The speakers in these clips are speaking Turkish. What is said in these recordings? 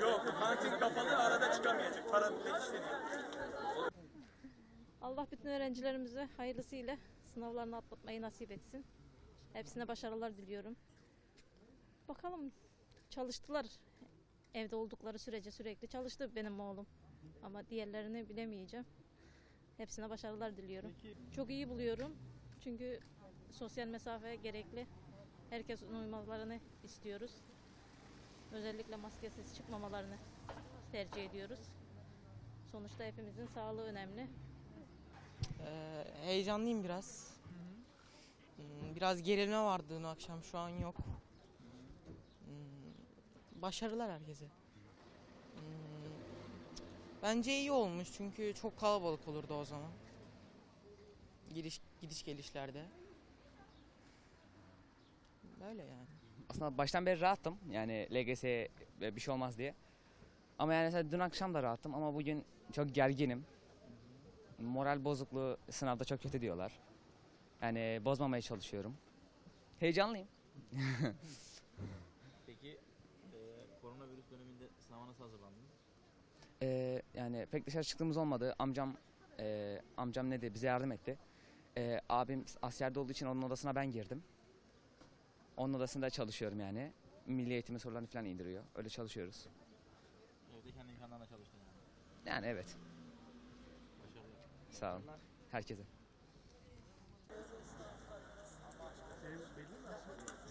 Yok, kantin kapalı, arada çıkamayacak. Para bile. Şey Allah bütün öğrencilerimize hayırlısıyla sınavlarını atlatmayı nasip etsin. Hepsine başarılar diliyorum. Bakalım çalıştılar evde oldukları sürece sürekli çalıştı benim oğlum. Ama diğerlerini bilemeyeceğim. Hepsine başarılar diliyorum. Çok iyi buluyorum. Çünkü sosyal mesafe gerekli. Herkesin uymalarını istiyoruz. Özellikle maskesiz çıkmamalarını tercih ediyoruz. Sonuçta hepimizin sağlığı önemli. Ee, heyecanlıyım biraz. Hmm, Biraz gerilme vardı dün akşam şu an yok. Hmm, Başarılar herkese. Bence iyi olmuş çünkü çok kalabalık olurdu o zaman. Gidiş gidiş gelişlerde. Böyle yani. Aslında baştan beri rahattım. Yani LGS bir şey olmaz diye. Ama yani mesela dün akşam da rahattım ama bugün çok gerginim. Moral bozukluğu sınavda çok kötü diyorlar. Yani bozmamaya çalışıyorum. Heyecanlıyım. Peki e, koronavirüs döneminde sınava nasıl hazırlandın? Ee, yani pek dışarı çıktığımız olmadı. Amcam e, amcam ne dedi bize yardım etti. Ee, abim askerde olduğu için onun odasına ben girdim. Onun odasında çalışıyorum yani. Milli eğitimi sorularını falan indiriyor. Öyle çalışıyoruz. Evde kendi imkanlarına çalıştın yani. Yani evet. Başarılar. Sağ olun. Herkese. Ben iki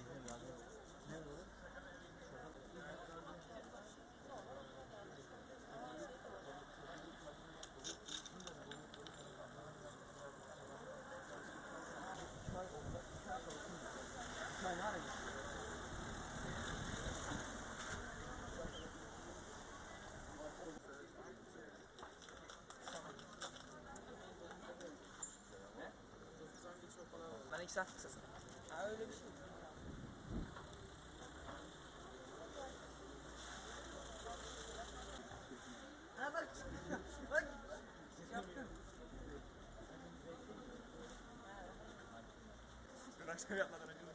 saat kısasın. Ha öyle bir şey. Ha bak. Bak. Yaptın. Dün akşam yatmadan önce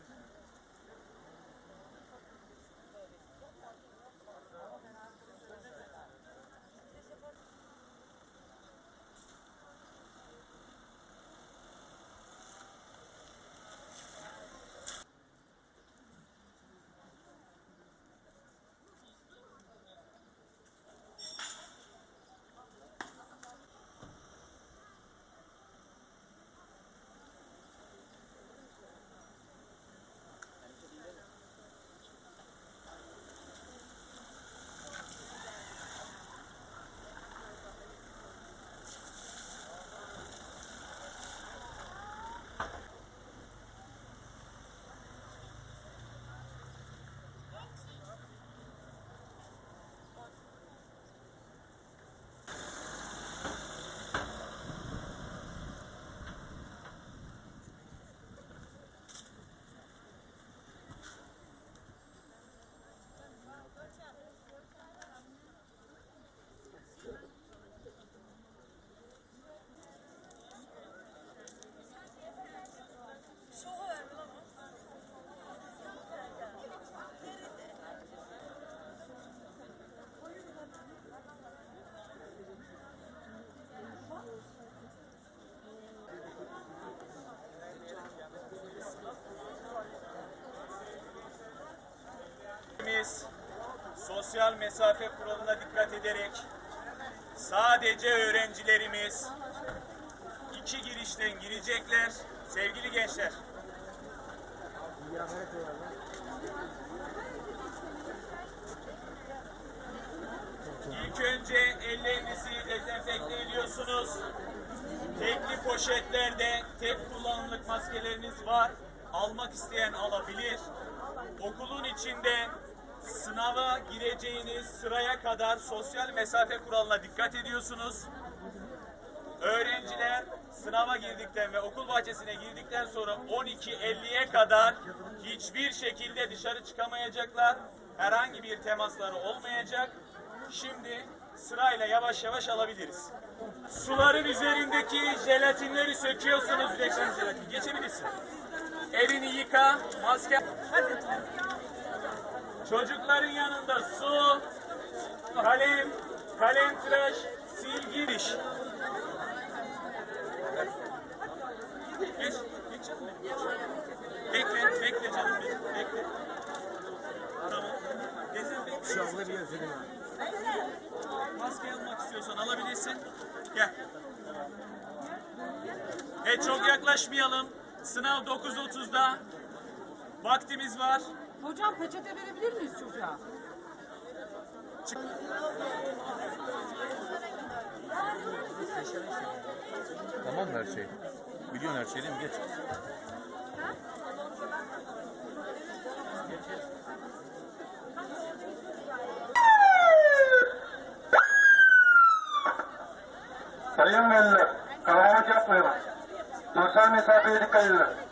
Biz sosyal mesafe kuralına dikkat ederek sadece öğrencilerimiz iki girişten girecekler. Sevgili gençler. İlk önce ellerinizi dezenfekte ediyorsunuz. Tekli poşetlerde tek kullanımlık maskeleriniz var. Almak isteyen alabilir. Okulun içinde sınava gireceğiniz sıraya kadar sosyal mesafe kuralına dikkat ediyorsunuz. Öğrenciler sınava girdikten ve okul bahçesine girdikten sonra 12.50'ye kadar hiçbir şekilde dışarı çıkamayacaklar. Herhangi bir temasları olmayacak. Şimdi sırayla yavaş yavaş alabiliriz. Suların üzerindeki jelatinleri söküyorsunuz leşen jelatin. Geçebilirsin. Elini yıka, maske... Hadi. Çocukların yanında su, kalem, kalem tıraş, silgi, diş. Geç, geç. Bekle, bekle canım benim, bekle. Tamam. Dezenfekte. Anda bir Maske almak istiyorsan alabilirsin. Gel. Evet çok yaklaşmayalım. Sınav 9.30'da. Vaktimiz var. Hocam peçete verebilir miyiz çocuğa? Tamam mı her şey? Biliyorsun her şeyi değil mi? Geç. Sayın veliler, kalabalık yapmayalım. Sosyal mesafeye dikkat edin.